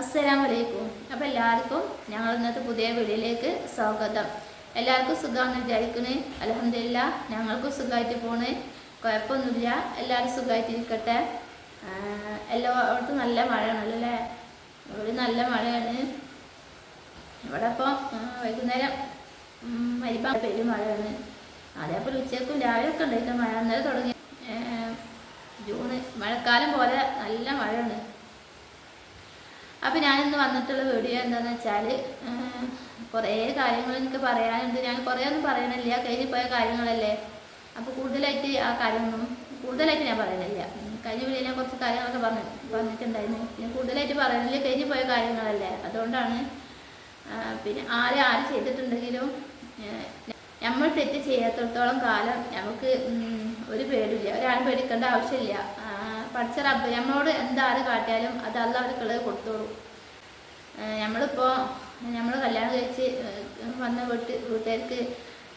അസ്സലാമു വലൈക്കും അപ്പോൾ എല്ലാവർക്കും ഞങ്ങൾ ഇന്നത്തെ പുതിയ വീഡിയോയിലേക്ക് സ്വാഗതം. എല്ലാവർക്കും സുഖമാണെന്ന് വിചാരിക്കണേ അലഹമില്ല ഞങ്ങൾക്കും സുഖമായിട്ട് പോണേ. കുഴപ്പമൊന്നുമില്ല. എല്ലാവരും സുഖമായിട്ടിരിക്കട്ടെ. എല്ലാ എല്ലായിടത്തും നല്ല മഴയാണല്ലോ അല്ലേ? ഇവിടെ നല്ല മഴയാണ്. ഇവിടെ ഇപ്പോൾ വൈകുന്നേരം മരിപ്പാ പേര് മഴയാണ്. അതേപോലെ ഉച്ചയ്ക്കും രാവിലെ ഒക്കെ ഉണ്ടായിട്ട് മഴ. അന്നേരം തുടങ്ങി ജൂണ് മഴക്കാലം പോലെ നല്ല മഴയാണ്. അപ്പോൾ ഞാനിന്ന് വന്നിട്ടുള്ള വീഡിയോ എന്താണെന്ന് വെച്ചാൽ കുറേ കാര്യങ്ങൾ എനിക്ക് പറയാനുണ്ട്. ഞാൻ കുറേ ഒന്നും പറയണില്ല. കഴിഞ്ഞ് പോയ കാര്യങ്ങളല്ലേ? അപ്പോൾ കൂടുതലായിട്ട് ആ കാര്യമൊന്നും കൂടുതലായിട്ട് ഞാൻ പറയണില്ല. കഴിഞ്ഞ വീഡിയോ ഞാൻ കുറച്ച് കാര്യങ്ങളൊക്കെ പറഞ്ഞു പറഞ്ഞിട്ടുണ്ടായിരുന്നു. ഞാൻ കൂടുതലായിട്ട് പറയണില്ല. കഴിഞ്ഞ് പോയ കാര്യങ്ങളല്ലേ? അതുകൊണ്ടാണ് പിന്നെ ആരെ ആര് ചെയ്തിട്ടുണ്ടെങ്കിലും നമ്മൾ തെറ്റ് ചെയ്യാത്തടത്തോളം കാലം നമുക്ക് ഒരു പേടില്ല. ഒരാളും പേടിക്കേണ്ട ആവശ്യമില്ല. പഠിച്ച റബ്ബ് നമ്മളോട് എന്താര് കാട്ടിയാലും അത് അല്ല അവർക്കുള്ളത് കൊടുത്തോളൂ നമ്മളിപ്പോൾ നമ്മൾ കല്യാണം കഴിച്ച് വന്ന വീട്ട് വീട്ടുകാർക്ക്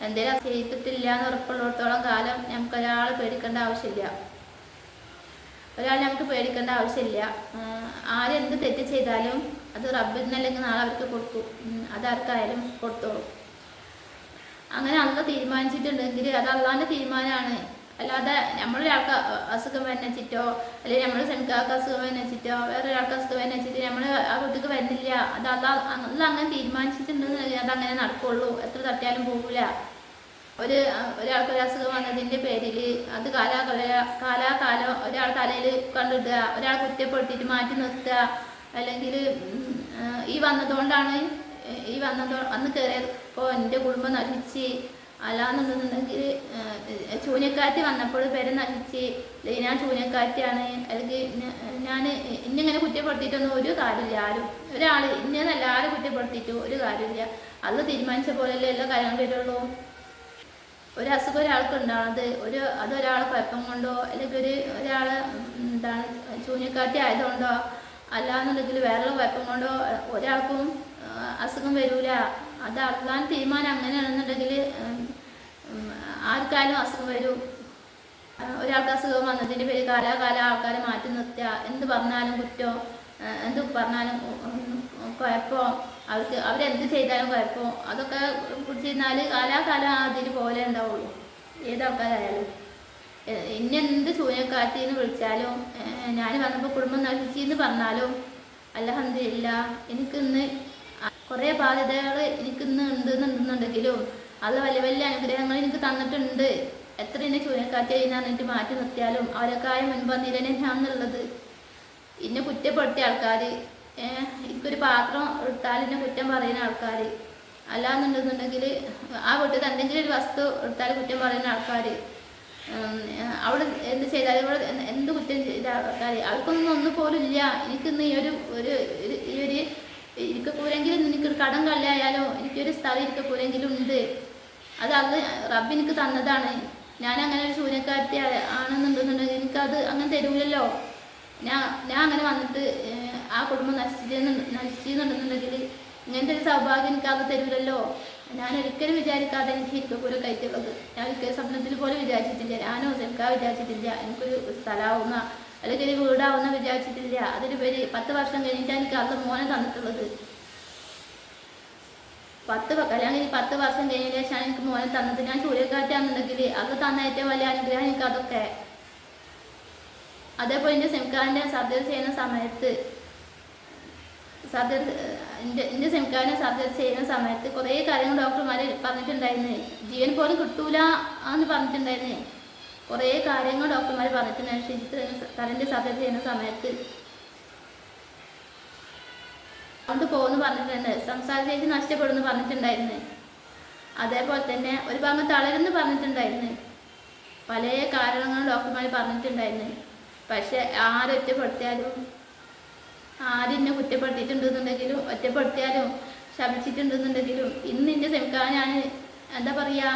എന്തെങ്കിലും ചെയ്തിട്ടില്ല എന്ന് ഉറപ്പുള്ളിടത്തോളം കാലം നമുക്ക് ഒരാൾ പേടിക്കേണ്ട ആവശ്യമില്ല. ഒരാൾ നമുക്ക് പേടിക്കേണ്ട ആവശ്യമില്ല. ആരെന്ത് തെറ്റ് ചെയ്താലും അത് റബ്ബിൽ നിന്നല്ലെങ്കിൽ നാളെ അവർക്ക് കൊടുക്കും. ഉം, അത് ആർക്കായാലും കൊടുത്തോളും. അങ്ങനെ അള്ള തീരുമാനിച്ചിട്ടുണ്ടെങ്കിൽ അത് അള്ളാന്റെ തീരുമാനമാണ്. അല്ലാതെ നമ്മളൊരാൾക്ക് അസുഖം ചിറ്റോ അല്ലെങ്കിൽ നമ്മൾ സെമിക്കാർക്ക് അസുഖം ചിറ്റോ വേറെ ഒരാൾക്ക് അസുഖം വന്നച്ചിട്ട് നമ്മൾ ആ കുട്ടിക്ക് വരുന്നില്ല അത് തീരുമാനിച്ചിട്ടുണ്ടെന്ന് അത് അങ്ങനെ നടക്കുള്ളൂ. എത്ര തട്ടിയാലും പോകില്ല ഒരു ഒരാൾക്ക് ഒരു അസുഖം വന്നതിന്റെ പേരിൽ അത് കാലാകാല കാലാകാലം ഒരാൾ തലയിൽ കണ്ടിടുക ഒരാൾ കുറ്റപ്പെടുത്തിയിട്ട് മാറ്റി നിർത്തുക അല്ലെങ്കിൽ ഈ വന്നതുകൊണ്ടാണ് ഈ വന്നതോ അന്ന് കയറിയപ്പോൾ എന്റെ കുടുംബം നശിച്ച് അല്ലാന്നുണ്ടെന്നുണ്ടെങ്കിൽ ചൂഞ്ഞക്കാറ്റ് വന്നപ്പോൾ പേര് നശിച്ച് ഞാൻ ചൂഞ്ഞക്കാറ്റാണ് അല്ലെങ്കിൽ ഞാൻ ഇന്നിങ്ങനെ കുറ്റപ്പെടുത്തിയിട്ടൊന്നും ഒരു കാര്യമില്ല. ആരും ഒരാൾ ഇന്നല്ല ആരും കുറ്റപ്പെടുത്തിയിട്ട് ഒരു കാര്യമില്ല. അത് തീരുമാനിച്ച പോലെയല്ലേ എല്ലാ കാര്യങ്ങളും വരുള്ളൂ. ഒരു അസുഖം ഒരാൾക്ക് ഉണ്ടാകുന്നത് ഒരു അതൊരാൾ കുഴപ്പം കൊണ്ടോ അല്ലെങ്കിൽ ഒരു ഒരാൾ എന്താണ് ചൂഞ്ഞക്കാറ്റി ആയതുകൊണ്ടോ അല്ലാന്നുണ്ടെങ്കിൽ വേറെ കുഴപ്പം കൊണ്ടോ ഒരാൾക്കും അസുഖം വരൂല. അത് അള്ളാൻ തീരുമാനം അങ്ങനെയാണെന്നുണ്ടെങ്കിൽ ആർക്കാലും അസുഖം വരും. ഒരാൾക്ക് അസുഖം വന്നതിന്റെ പേര് കാലാകാല ആൾക്കാരെ മാറ്റി നിർത്തുക. എന്ത് പറഞ്ഞാലും കുറ്റോ എന്ത് പറഞ്ഞാലും കുഴപ്പമോ അവർക്ക് അവരെന്ത് ചെയ്താലും കുഴപ്പമോ അതൊക്കെ പിടിച്ചിരുന്നാൽ കാലാകാലം അതിന് പോലെ ഉണ്ടാവുള്ളൂ. ഏതാൾക്കാരായാലും. ആൾക്കാരായാലും എന്ത് ചൂഞ്ഞക്കാറ്റിന്ന് വിളിച്ചാലും ഞാൻ വന്നപ്പോൾ കുടുംബം നശിച്ചെന്ന് പറഞ്ഞാലും അലഹമില്ല എനിക്കിന്ന് കുറേ ബാധ്യതകൾ എനിക്ക് ഇന്ന് ഉണ്ട് എന്നുണ്ടെന്നുണ്ടെങ്കിലും അത് വലിയ വലിയ അനുഗ്രഹങ്ങൾ എനിക്ക് തന്നിട്ടുണ്ട്. എത്ര എന്നെ ചൂഞ്ഞക്കാറ്റ് കഴിഞ്ഞിട്ട് മാറ്റി നിർത്തിയാലും അവരെക്കാളും മുൻപന്തിരനെ ഞാൻ എന്നുള്ളത്. എന്നെ കുറ്റപ്പെടുത്തിയ ആൾക്കാർ എനിക്കൊരു പാത്രം എടുത്താൽ എന്നെ കുറ്റം പറയുന്ന ആൾക്കാർ അല്ലാന്നുണ്ടെന്നുണ്ടെങ്കിൽ ആ വീട്ടിൽ എന്തെങ്കിലും ഒരു വസ്തു എടുത്താൽ കുറ്റം പറയുന്ന ആൾക്കാർ അവിടെ എന്ത് ചെയ്താലും ഇവിടെ എന്ത് കുറ്റം ചെയ്ത ആൾക്കാർ അവർക്കൊന്നും ഒന്നും പോലും ഇല്ല. എനിക്കിന്ന് ഈ ഒരു ഒരു- ഈ ഒരു ഇരിക്കക്കൂരെങ്കിലും എനിക്കൊരു കടം കല്ലായാലോ എനിക്കൊരു സ്ഥലം ഇരിക്കക്കൂരെങ്കിലും ഉണ്ട്. അത് അത് റബ്ബ് എനിക്ക് തന്നതാണ്. ഞാൻ അങ്ങനെ ഒരു ശൂന്യക്കാരത്തി ആണെന്നുണ്ടെന്നുണ്ടെങ്കിൽ എനിക്കത് അങ്ങനെ തരൂലല്ലോ. ഞാൻ ഞാൻ അങ്ങനെ വന്നിട്ട് ആ കുടുംബം നശിച്ചെന്ന് നശിച്ചെന്നുണ്ടെന്നുണ്ടെങ്കിൽ ഇങ്ങനത്തെ ഒരു സൗഭാഗ്യം എനിക്ക് അത് തരൂലല്ലോ. ഞാൻ ഒരിക്കലും വിചാരിക്കാതെ എനിക്ക് ഇരിക്കക്കൂര കയറ്റുള്ളത് ഞാൻ ഒരിക്കലും സ്വപ്നത്തിൽ പോലും വിചാരിച്ചിട്ടില്ല. ഞാനോ സെൽക്കാ വിചാരിച്ചിട്ടില്ല. എനിക്കൊരു സ്ഥലമാവുന്ന അല്ലെങ്കിൽ ഒരു വീടാവുന്ന വിചാരിച്ചിട്ടില്ല. അതിന് അതിലുപരി പത്ത് വർഷം കഴിഞ്ഞിട്ടാണ് എനിക്ക് അന്ന് മോനെ തന്നിട്ടുള്ളത്. പത്ത് അല്ലെങ്കിൽ പത്ത് വർഷം കഴിഞ്ഞ ശേഷമാണ് എനിക്ക് മോനെ തന്നത്. ഞാൻ ചൂര്യക്കാറ്റാണെന്നുണ്ടെങ്കിൽ അത് തന്ന ഏറ്റവും വലിയ അനുഗ്രഹം എനിക്ക് അതൊക്കെ. അതേപോലെ എന്റെ സെംകാറിന്റെ സർജറി ചെയ്യുന്ന സമയത്ത് സർജറി എന്റെ എന്റെ സദ്യ സർജറി ചെയ്യുന്ന സമയത്ത് കുറേ കാര്യങ്ങൾ ഡോക്ടർമാർ പറഞ്ഞിട്ടുണ്ടായിരുന്നു. ജീവൻ പോലും കിട്ടൂല എന്ന് പറഞ്ഞിട്ടുണ്ടായിരുന്നു. കുറേ കാര്യങ്ങൾ ഡോക്ടർമാർ പറഞ്ഞിട്ടുണ്ടായിരുന്നു ശരിക്കും തലന്റെ സർജറി ചെയ്യുന്ന സമയത്ത് കൊണ്ട് പോകുന്നു പറഞ്ഞിട്ടുണ്ട്. സംസാരശേഷി നഷ്ടപ്പെടുന്നു പറഞ്ഞിട്ടുണ്ടായിരുന്നു. അതേപോലെ തന്നെ ഒരു ഭാഗം തളരുമെന്ന് പറഞ്ഞിട്ടുണ്ടായിരുന്നു. പല കാരണങ്ങളും ഡോക്ടർമാർ പറഞ്ഞിട്ടുണ്ടായിരുന്നു. പക്ഷെ ആരൊറ്റപ്പെടുത്തിയാലും ആരെന്നെ കുറ്റപ്പെടുത്തിയിട്ടുണ്ടെന്നുണ്ടെങ്കിലും ഒറ്റപ്പെടുത്തിയാലും ശപിച്ചിട്ടുണ്ടെന്നുണ്ടെങ്കിലും ഇന്ന് എന്റെ സെമിക്കാൻ ഞാൻ എന്താ പറയുക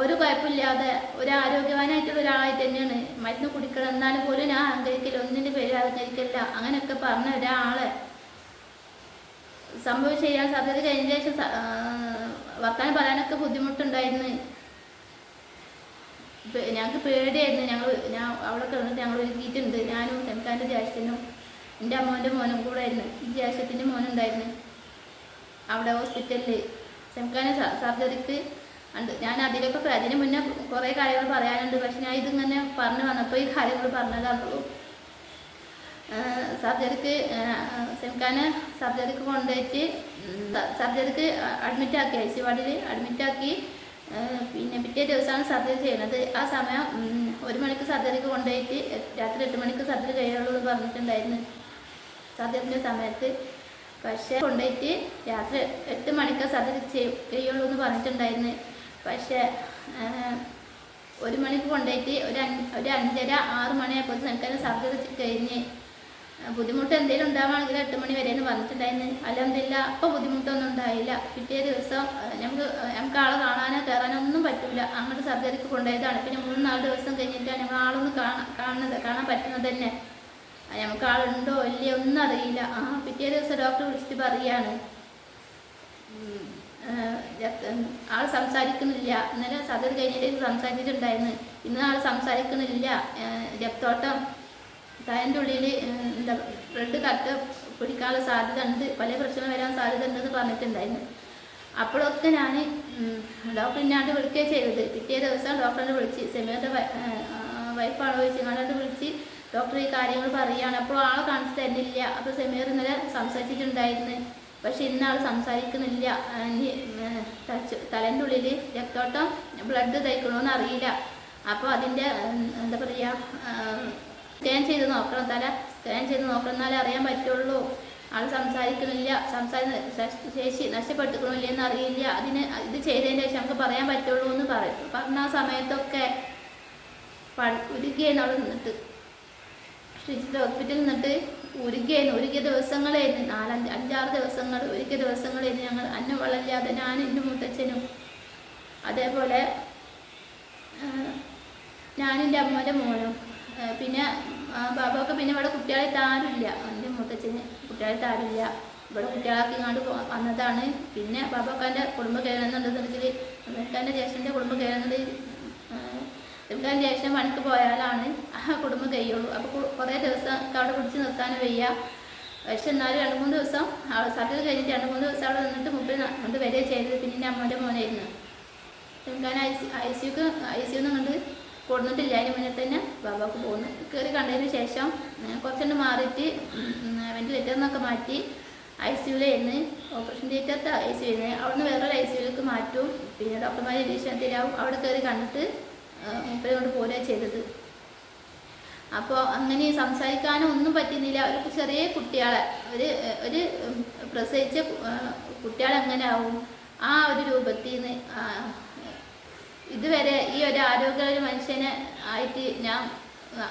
ഒരു കുഴപ്പമില്ലാതെ ഒരു ആരോഗ്യവാനായിട്ടുള്ള ഒരാളായിട്ട് തന്നെയാണ്. മരുന്ന് കുടിക്കണം എന്നാലും പോലും ഞാൻ അഹങ്കരിക്കില്ല ഒന്നിന്റെ പേര് അഹങ്കരിക്കില്ല അങ്ങനെയൊക്കെ പറഞ്ഞ ഒരാളെ സംഭവം ചെയ്യാൻ സാധ്യത കഴിഞ്ഞ ശേഷം വർത്താനം പറയാനൊക്കെ ബുദ്ധിമുട്ടുണ്ടായിരുന്നു. ഞങ്ങൾക്ക് പേടിയായിരുന്നു. ഞങ്ങൾ ഞാൻ അവിടെ കിടന്നിട്ട് ഞങ്ങൾ ഒരുക്കിയിട്ടുണ്ട് ഞാനും സെമിക്കാന്റെ ജ്യേഷ്ഠനും എന്റെ അമ്മോന്റെ മോനും കൂടെ ആയിരുന്നു ഈ ജ്യേഷ്ഠത്തിന്റെ മോനുണ്ടായിരുന്നു. അവിടെ ഹോസ്പിറ്റലിൽ ചെമ്കാന സർജറിക്ക് ഉണ്ട്. ഞാൻ അതിലൊക്കെ അതിന് മുന്നേ കുറേ കാര്യങ്ങൾ പറയാനുണ്ട്. പക്ഷെ ഞാൻ ഇതിങ്ങനെ പറഞ്ഞു വന്നപ്പോൾ ഈ കാര്യങ്ങൾ പറഞ്ഞതാണുള്ളൂ. സർജറിക്ക് സെംഖാനെ സർജറിക്ക് കൊണ്ടുപോയിട്ട് സർജറിക്ക് അഡ്മിറ്റ് ആക്കി ഐ സി വാർഡിൽ അഡ്മിറ്റ് ആക്കി പിന്നെ പിറ്റേ ദിവസമാണ് സർജറി ചെയ്യുന്നത്. ആ സമയം ഒരു മണിക്ക് സർജറിക്ക് കൊണ്ടുപോയിട്ട് രാത്രി എട്ട് മണിക്ക് സർജറി കഴിയുള്ളൂ എന്ന് പറഞ്ഞിട്ടുണ്ടായിരുന്നു സർജറിന്റെ സമയത്ത്. പക്ഷേ കൊണ്ടുപോയിട്ട് രാത്രി എട്ട് മണിക്ക് സർജറി ചെയ്- ചെയ്യുള്ളൂ എന്ന് പറഞ്ഞിട്ടുണ്ടായിരുന്നു. പക്ഷേ ഒരു മണിക്ക് കൊണ്ടുപോയിട്ട് ഒരു ഒരു അഞ്ചര ആറ് മണിയായപ്പോൾ എനിക്കത് സർജറി കഴിഞ്ഞ്. ബുദ്ധിമുട്ട് എന്തെങ്കിലും ഉണ്ടാവുകയാണെങ്കിൽ എട്ട് മണി വരെ എന്ന് പറഞ്ഞിട്ടുണ്ടായിരുന്നു. അല്ലെന്നില്ല അപ്പോൾ ബുദ്ധിമുട്ടൊന്നും ഉണ്ടായില്ല. പിറ്റേ ദിവസം ഞങ്ങൾക്ക് നമുക്ക് നമുക്ക് ആളെ കാണാനോ കയറാനോ ഒന്നും പറ്റില്ല അങ്ങോട്ട് സർജറിക്ക് കൊണ്ടുപോയതാണ്. പിന്നെ മൂന്ന് നാല് ദിവസം കഴിഞ്ഞിട്ടാണ് ഞങ്ങൾ ആളൊന്ന് കാണാൻ കാണുന്നത് കാണാൻ പറ്റുന്നത് തന്നെ. നമുക്ക് ആളുണ്ടോ ഇല്ലയോ ഒന്നും അറിയില്ല. ആ പിറ്റേ ദിവസം ഡോക്ടർ വിളിച്ചിട്ട് പറയാണ്. ആൾ സംസാരിക്കുന്നില്ല. ഇന്നലെ സദ്യ കഴിഞ്ഞിട്ട് സംസാരിച്ചിട്ടുണ്ടായിരുന്നു. ഇന്ന് ആൾ സംസാരിക്കുന്നില്ല. രക്തോട്ടം തലന്റെ ഉള്ളിൽ എന്താ ബ്ലഡ് കട്ട് പിടിക്കാനുള്ള സാധ്യത ഉണ്ട് പല പ്രശ്നം വരാൻ സാധ്യത ഉണ്ടെന്ന് പറഞ്ഞിട്ടുണ്ടായിരുന്നു. അപ്പോഴൊക്കെ ഞാൻ ഡോക്ടർ ഇന്നാണ്ട് വിളിക്കുകയും ചെയ്തത്. പിറ്റേ ദിവസം ഡോക്ടറിനെ വിളിച്ച് സെമിയുടെ വൈഫാണ് വിളിച്ച് ഇങ്ങോട്ട് വിളിച്ച് ഡോക്ടർ ഈ കാര്യങ്ങൾ പറയുകയാണ്. അപ്പോൾ ആളെ കാണിച്ചു തരുന്നില്ല അപ്പോൾ സെമീർ ഇന്നലെ സംസാരിച്ചിട്ടുണ്ടായിരുന്നു. പക്ഷെ ഇന്ന് ആൾ സംസാരിക്കുന്നില്ല തലേന്റെ ഉള്ളിൽ രക്തോട്ടം ബ്ലഡ് തയ്ക്കണമെന്ന് അറിയില്ല. അപ്പോൾ അതിന്റെ എന്താ പറയുക സ്കാൻ ചെയ്ത് നോക്കണം തല സ്കാൻ ചെയ്ത് നോക്കണം എന്നാലേ അറിയാൻ പറ്റുള്ളൂ. ആൾ സംസാരിക്കുന്നില്ല. സംസാര ശേഷി നഷ്ടപ്പെട്ടുക്കണില്ല എന്ന് അറിയില്ല. അതിന് ഇത് ചെയ്തതിന് ശേഷം നമുക്ക് പറയാൻ പറ്റുള്ളൂ എന്ന് പറയും പറഞ്ഞ ആ സമയത്തൊക്കെ ഉരുകിയെന്ന് അവിടെ നിന്നിട്ട്. ശ്രീജിത്ത് ഹോസ്പിറ്റലിൽ നിന്നിട്ട് ഉരുകയായിരുന്നു ഉരുകിയ ദിവസങ്ങളായിരുന്നു. നാലഞ്ച് അഞ്ചാറ് ദിവസങ്ങൾ ഒരുക്കിയ ദിവസങ്ങളായിരുന്നു ഞങ്ങൾ അന്ന വളരില്ലാതെ ഞാനും എന്റെ മുത്തച്ഛനും. അതേപോലെ ഞാനും എന്റെ അമ്മേന്റെ മോനും പിന്നെ ആ, പിന്നെ ഇവിടെ കുട്ടികളെ താരില്ല. എന്റെ മുത്തച്ഛന് കുട്ടികളെ താരില്ല. ഇവിടെ കുട്ടികളാക്കി ഇങ്ങോട്ട് വന്നതാണ്. പിന്നെ ബാബാക്കാന്റെ കുടുംബം കയറുന്നുണ്ടെന്നുണ്ടെങ്കിൽ അമേരിക്കാന്റെ ജ്യേഷ്ഠന്റെ കുടുംബം കയറുന്നത് ഇവിടുത്തെ ജ്യേഷ്ഠൻ പണിക്ക് പോയാലാണ് ആ കുടുംബം കഴിയുള്ളൂ അപ്പോൾ കുറേ ദിവസം അവിടെ പിടിച്ച് നിർത്താനും വയ്യ. പക്ഷെ എന്നാലും രണ്ട് മൂന്ന് ദിവസം അവിടെ സർജറി കഴിഞ്ഞിട്ട് രണ്ട് മൂന്ന് ദിവസം അവിടെ നിന്നിട്ട് മുമ്പിൽ കൊണ്ട് വരിക ചെയ്തത് പിന്നെ എന്റെ അമ്മന്റെ മോനായിരുന്നു. ഞാൻ ഐ സി ഐ സിക്ക് ഐ സി ഒന്നും കണ്ട് കൊടുത്തിട്ടില്ല അതിന് മുന്നേ തന്നെ ബാബാക്ക് പോകുന്നു കയറി കണ്ടതിന് ശേഷം കുറച്ചുകൊണ്ട് മാറിയിട്ട് വെന്റിലേറ്ററിൽ നിന്നൊക്കെ മാറ്റി ഐ സിയുലായിരുന്നു ഓപ്പറേഷൻ തിയേറ്ററിൽ ഐ സി ആയിരുന്നു. അവിടുന്ന് വേറൊരു ഐ സിയുലേക്ക് മാറ്റും. പിന്നെ ഡോക്ടർമാർ നിരീക്ഷണത്തിലാവും. അവിടെ കയറി കണ്ടിട്ട് മുപ്പത് കൊണ്ട് പോരുക ചെയ്തത്. അപ്പോൾ അങ്ങനെ സംസാരിക്കാനോ ഒന്നും പറ്റുന്നില്ല. ഒരു ചെറിയ കുട്ടികളെ ഒരു ഒരു പ്രസവിച്ച കു- ആ, കുട്ടികളെ എങ്ങനെ ആവും ആ ഒരു രൂപത്തിൽ നിന്ന് ഇതുവരെ ഈ ഒരു ആരോഗ്യ ഒരു മനുഷ്യനെ ആയിട്ട് ഞാൻ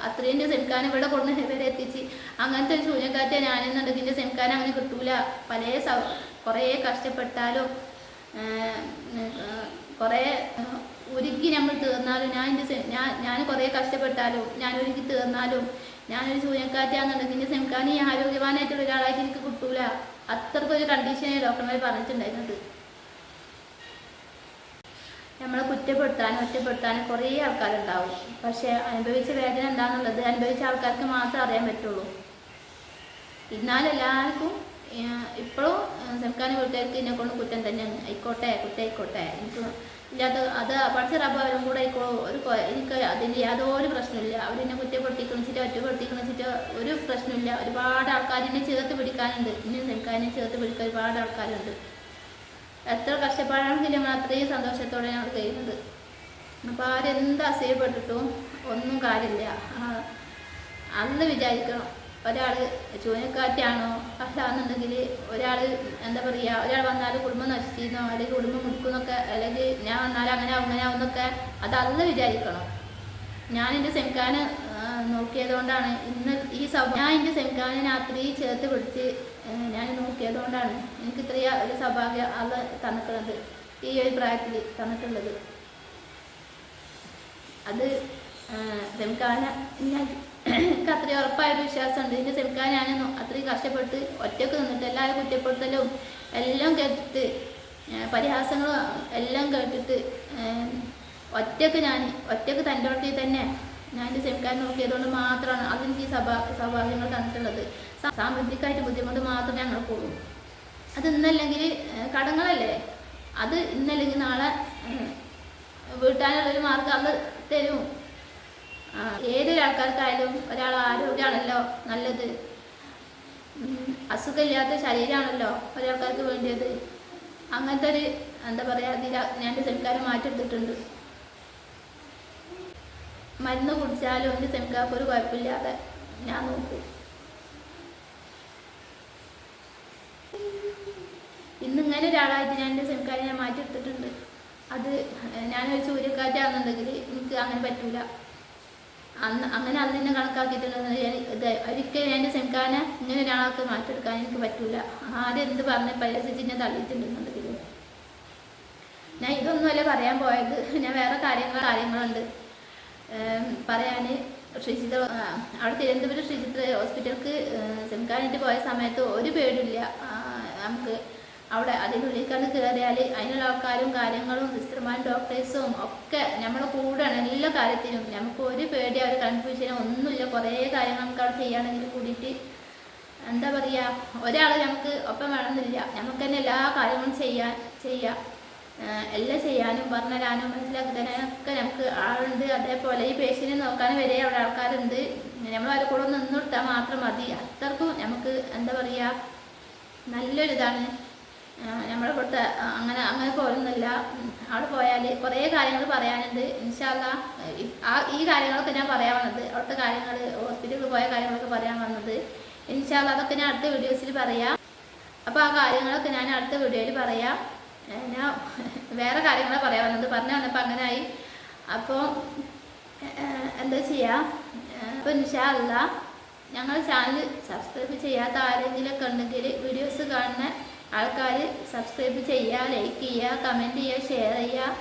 അത്രയും സെൻകാൻ ഇവിടെ കൊണ്ട് വരെ എത്തിച്ച് അങ്ങനത്തെ ഒരു ശൂന്യക്കാറ്റ ഞാനെന്നുണ്ടെങ്കിൽ എന്റെ സെൻകാൻ അങ്ങനെ കിട്ടൂല. പല കുറേ കഷ്ടപ്പെട്ടാലും കുറേ ഒരുക്കി നമ്മൾ തീർന്നാലും ഞാൻ എന്റെ ഞാൻ ഞാൻ കുറേ കഷ്ടപ്പെട്ടാലും ഞാൻ ഒരുക്കി തീർന്നാലും ഞാനൊരു ശൂന്യക്കാറ്റാന്നുണ്ടെങ്കിൽ എന്റെ സെമിക്കാൻ ഈ ആരോഗ്യവാനായിട്ടുള്ള ഒരാളായിട്ട് എനിക്ക് കിട്ടൂല. അത്രക്കൊരു കണ്ടീഷനെ ഡോക്ടർമാർ പറഞ്ഞിട്ടുണ്ടായിരുന്നത്. നമ്മളെ കുറ്റപ്പെടുത്താനും ഒറ്റപ്പെടുത്താനും കുറേ ആൾക്കാരുണ്ടാവും. പക്ഷേ അനുഭവിച്ച വേദന എന്താണെന്നുള്ളത് അനുഭവിച്ച ആൾക്കാർക്ക് മാത്രമേ അറിയാൻ പറ്റുള്ളൂ. എന്നാൽ എല്ലാവർക്കും ഇപ്പോഴും സർക്കാർ വീട്ടുകാർക്ക് എന്നെ കൊണ്ട് കുറ്റം തന്നെയാണ് ആയിക്കോട്ടെ കുറ്റായിക്കോട്ടെ എനിക്ക് ഇല്ലാത്ത അത് പഠിച്ച റബ്ബ് അവരും കൂടെ ആയിക്കോളൂ ഒരു എനിക്ക് അതിന്റെ യാതൊരു പ്രശ്നമില്ല അവരെന്നെ കുറ്റപ്പെടുത്തിക്കണിച്ചിട്ട് ഒറ്റപ്പെടുത്തിക്കണിച്ചിട്ട് ഒരു പ്രശ്നമില്ല ഒരുപാട് ആൾക്കാർ എന്നെ ചേർത്ത് പിടിക്കാനുണ്ട്. ഇനി നിൽക്കാനും ചേർത്ത് പിടിക്കാൻ ഒരുപാട് ആൾക്കാരുണ്ട്. എത്ര കഷ്ടപ്പാടാണെങ്കിലും നമ്മൾ അത്രയും സന്തോഷത്തോടെ ഞങ്ങൾ കഴിയുന്നത് അപ്പോൾ ആരെന്ത് അസഹ്യപ്പെട്ടിട്ടും ഒന്നും കാര്യമില്ല. അന്ന് വിചാരിക്കണം. ഒരാൾ ചൂനക്കാറ്റാണോ? അല്ലാന്നുണ്ടെങ്കിൽ ഒരാൾ എന്താ പറയുക ഒരാൾ വന്നാൽ കുടുംബം നശിച്ചിരുന്നോ? അല്ലെങ്കിൽ കുടുംബം മുടുക്കുന്നൊക്കെ അല്ലെങ്കിൽ ഞാൻ വന്നാൽ അങ്ങനെ ആവും, അങ്ങനെ ആവുന്നൊക്കെ അത് അന്ന് വിചാരിക്കണം. ഞാൻ എന്റെ സെമിക്കാന് നോക്കിയതുകൊണ്ടാണ് ഇന്ന് ഈ സൗ ഞാൻ എന്റെ സെംഖാനെ രാത്രി ചേർത്ത് പിടിച്ച് ഞാൻ നോക്കിയതുകൊണ്ടാണ് എനിക്ക് ഇത്രയും ഒരു സൗഭാഗ്യം അത് തന്നിട്ടുള്ളത് ഈ ഒരു പ്രായത്തിൽ തന്നിട്ടുള്ളത്. അത് സെംഖാന ഞാൻ എനിക്ക് അത്രയും ഉറപ്പായൊരു വിശ്വാസമുണ്ട്. ഇതിന്റെ ഞാൻ അത്രയും കഷ്ടപ്പെട്ട് ഒറ്റയ്ക്ക് നിന്നിട്ട് എല്ലാവരും കുറ്റപ്പെടുത്തലും എല്ലാം കേട്ടിട്ട് പരിഹാസങ്ങളും എല്ലാം കേട്ടിട്ട് ഒറ്റയ്ക്ക് ഞാൻ ഒറ്റയ്ക്ക് തന്റെ ഒട്ടി തന്നെ ഞാൻ എന്റെ സെമിക്കാരൻ നോക്കിയതുകൊണ്ട് മാത്രമാണ് അതെനിക്ക് ഈ സഭാ സൗഭാഗ്യങ്ങൾ തന്നിട്ടുള്ളത്. സാമ്പത്തികമായിട്ട് ബുദ്ധിമുട്ട് മാത്രമേ ഞങ്ങൾ പോകൂ അത് ഇന്നല്ലെങ്കിൽ കടങ്ങളല്ലേ? അത് ഇന്നല്ലെങ്കിൽ നാളെ വീട്ടാനുള്ളൊരു മാർഗം അത് തരും. ഏതൊരാൾക്കാർക്കായാലും ഒരാൾ ആരോഗ്യമാണല്ലോ നല്ലത്. അസുഖമില്ലാത്ത ശരീരമാണല്ലോ ഒരാൾക്കാർക്ക് വേണ്ടിയത്. അങ്ങനത്തെ ഒരു എന്താ പറയുക ഞാൻ സെമിക്കാരെ മാറ്റിയെടുത്തിട്ടുണ്ട്. മരുന്ന് കുടിച്ചാലും എന്റെ സെമിക്കാർക്ക് ഒരു കുഴപ്പമില്ലാതെ ഞാൻ നോക്കും. ഇന്ന് ഇങ്ങനെ ഒരാളായിട്ട് ഞാൻ എന്റെ സെമിക്കാരെ ഞാൻ മാറ്റിയെടുത്തിട്ടുണ്ട്. അത് ഞാനൊരു സൂര്യക്കാറ്റാണെന്നുണ്ടെങ്കിൽ എനിക്ക് അങ്ങനെ പറ്റൂല. അന്ന് അങ്ങനെ അന്ന് തന്നെ കണക്കാക്കിയിട്ടുണ്ടെന്ന് ഇത് ഒരിക്കലും എന്റെ സിംകാരനെ ഇങ്ങനെ ഒരാൾക്ക് മാറ്റിയെടുക്കാൻ എനിക്ക് പറ്റൂല. ആരും എന്ത് പറഞ്ഞ് പരിഹസിച്ച് ഞാൻ തള്ളിയിട്ടുണ്ടെന്നുണ്ടെങ്കിൽ ഞാൻ ഇതൊന്നുമല്ല പറയാൻ പോയത്. ഞാൻ വേറെ കാര്യങ്ങൾ കാര്യങ്ങളുണ്ട്. പറയാൻ ശ്രീചിത്ര അവിടെ തിരുവനന്തപുരം ശ്രീചിത്ര ഹോസ്പിറ്റലിൽ സെമിക്കാനായിട്ട് പോയ സമയത്ത് ഒരു പേടില്ല. നമുക്ക് അവിടെ അതിനുള്ളിലേക്കാണ് കയറിയാൽ അതിനുള്ള ആൾക്കാരും കാര്യങ്ങളും സിസ്റ്റർമാരും ഡോക്ടേഴ്സും ഒക്കെ നമ്മുടെ കൂടെയാണ് എല്ലാ കാര്യത്തിനും. നമുക്ക് ഒരു പേടി ഒരു കൺഫ്യൂഷനും ഒന്നുമില്ല. കുറേ കാര്യങ്ങൾ നമുക്ക് അവിടെ ചെയ്യുകയാണെങ്കിൽ കൂടിയിട്ട്. എന്താ പറയുക ഒരാൾ നമുക്ക് ഒപ്പം വേണമെന്നില്ല. നമുക്ക് തന്നെ എല്ലാ കാര്യങ്ങളും ചെയ്യാൻ ചെയ്യാം. എല്ലാം ചെയ്യാനും പറഞ്ഞു തരാനും മനസ്സിലാക്കി തരാനും ഒക്കെ നമുക്ക് ആളുണ്ട്. അതേപോലെ ഈ പേഷ്യനെ നോക്കാൻ വരെ അവിടെ ആൾക്കാരുണ്ട്. നമ്മൾ അവരെ കൂടെ നിന്നു കൊടുത്താൽ മാത്രം മതി. അത്രക്കും നമുക്ക് എന്താ പറയുക നല്ലൊരിതാണ്. ആഹ് കൊടുത്ത അങ്ങനെ അങ്ങനെ പോലൊന്നുമില്ല ഉം, അവിടെ പോയാൽ കുറേ കാര്യങ്ങൾ പറയാനുണ്ട്. ഇൻഷാല്ല ആ ഈ കാര്യങ്ങളൊക്കെ ഞാൻ പറയാൻ വന്നത് അവിടുത്തെ കാര്യങ്ങൾ ഹോസ്പിറ്റലിൽ പോയ കാര്യങ്ങളൊക്കെ പറയാൻ വന്നത്. ഇൻഷാല്ല അതൊക്കെ ഞാൻ അടുത്ത വീഡിയോസിൽ പറയാം. അപ്പോൾ ആ കാര്യങ്ങളൊക്കെ ഞാൻ അടുത്ത വീഡിയോയിൽ പറയാം. ഞാൻ വേറെ കാര്യങ്ങളെ പറയാൻ വന്നത്. പറഞ്ഞു വന്നപ്പോൾ അങ്ങനെ ആയി അപ്പോൾ എന്താ ചെയ്യുക അപ്പോൾ ഇൻഷാല്ല ഞങ്ങളുടെ ചാനൽ സബ്സ്ക്രൈബ് ചെയ്യാത്ത ആരെങ്കിലുമൊക്കെ ഉണ്ടെങ്കിൽ വീഡിയോസ് കാണുന്ന ആൾക്കാർ സബ്സ്ക്രൈബ് ചെയ്യുക ലൈക്ക് ചെയ്യുക കമന്റ് ചെയ്യുക ഷെയർ ചെയ്യുക.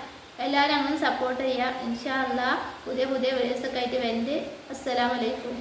എല്ലാവരും അങ്ങനെ സപ്പോർട്ട് ചെയ്യുക. ഇൻഷാല്ല പുതിയ പുതിയ വീഡിയോസൊക്കെ ആയിട്ട് വരുന്നുണ്ട് അസ്സലാമലൈക്കും